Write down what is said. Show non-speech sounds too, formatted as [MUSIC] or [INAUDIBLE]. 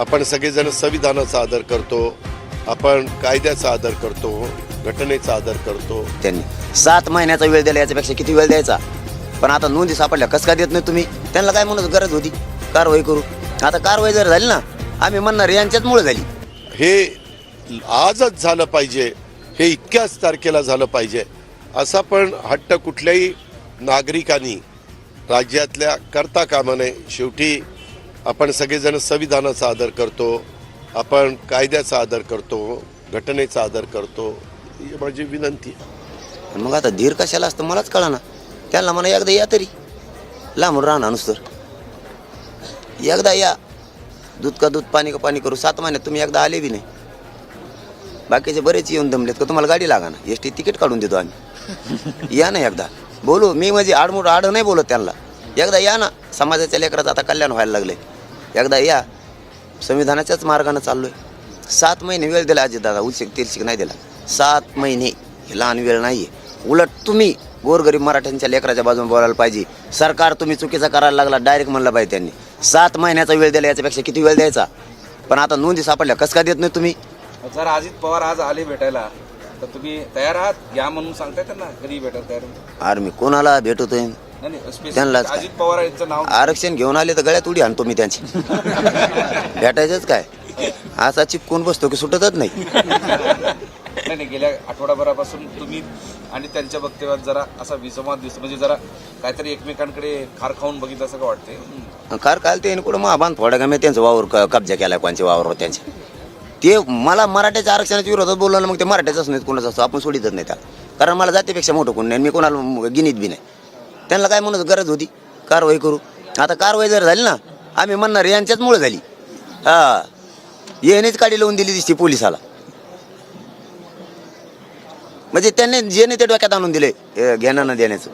आपण सगळेजण संविधानाचा आदर करतो आपण कायद्याचा आदर करतो घटनेचा आदर करतो. त्यांनी. सात महिन्याचा वेळ दिला याच्यापेक्षा किती वेळ द्यायचा? पण आता नोंदी सापडल्या कसं काय देत नाही तुम्ही? त्यांना काय म्हणत गरज होती? कारवाई करू. आता कारवाई जर झाली ना आम्ही म्हणणार यांच्याच मुळे झाली. हे आजच झालं पाहिजे. हे इतक्याच तारखेला झालं पाहिजे. असा पण हट्ट कुठल्याही नागरिकांनी राज्यातल्या करता कामा नये शेवटी आपण सगळेजण संविधानाचा आदर करतो आपण कायद्याचा आदर करतो घटनेचा आदर करतो ही माझी विनंती आहे. मग आता धीर कशाला असतं मलाच कळा ना त्यांना म्हणा एकदा या तरी. लांबून राहणार नुसतं. एकदा या. दूध का दूध पाणी का पाणी करू. सात महिन्यात तुम्ही एकदा आले बी नाही. बाकीचे बरेच येऊन दमलेत का तुम्हाला गाडी लागा ना एस टी तिकीट काढून देतो आम्ही. [LAUGHS] या ना एकदा. बोलू मी म्हणजे आडमोड आड नाही बोलत त्यांना. एकदा या ना. समाजाच्या लेकराचं आता कल्याण व्हायला लागले एकदा या. संविधानाच्याच मार्गाने चाललोय. सात महिने वेळ दिला अजित दादा उलशिक तिरशिक नाही दिला. सात महिने हे लहान वेळ नाहीये. उलट तुम्ही गोरगरीब मराठ्यांच्या लेकराच्या बाजूने बोलायला पाहिजे. सरकार तुम्ही चुकीचा करायला लागला डायरेक्ट म्हणलं पाहिजे त्यांनी. सात महिन्याचा वेळ दिला याच्यापेक्षा किती वेळ द्यायचा? पण आता नोंदी सापडल्या कसं काय देत नाही तुम्ही? जर अजित पवार आज आले भेटायला तर तुम्ही तयार आहात? या म्हणून सांगताय त्यांना कधी भेटायला तयार नाही, अरे मी कोणाला भेटतोय अजित पवार यांचं नाव आरक्षण घेऊन आले तर गळ्यात उडी आणतो मी त्यांची. [LAUGHS] भेटायचंच काय? असा चिपकून बसतो की सुटतच नाही. गेल्या आठवडाभरापासून तुम्ही आणि त्यांच्या वक्तव्यात जरा असा विसंवाद दिसतो. म्हणजे जरा काहीतरी एकमेकांकडे खार खाऊन बघितलं असं का वाटतंय? कार काल ते कुठं महाबान थोड्या का मी त्यांचं वावर कब्जा केला कोणच्या वावरवर त्यांचे ते मला मराठ्याच्या आरक्षणाच्या विरोधात बोललं मग ते मराठ्याचाच नाही कोणाचं असतो आपण सोडितच नाही त्याला. कारण मला जातीपेक्षा मोठं कोण नाही मी कोणाला गिनीत बी नाही. त्यांना काय म्हणत गरज होती? कारवाई करू. आता कारवाई जर झाली ना आम्ही म्हणणार यांच्याचमुळे झाली. हा. येणेच काडी लावून दिली दिसती पोलिसाला. म्हणजे त्यांनी जे ते डोक्यात आणून दिले घेण्यानं देण्याचं.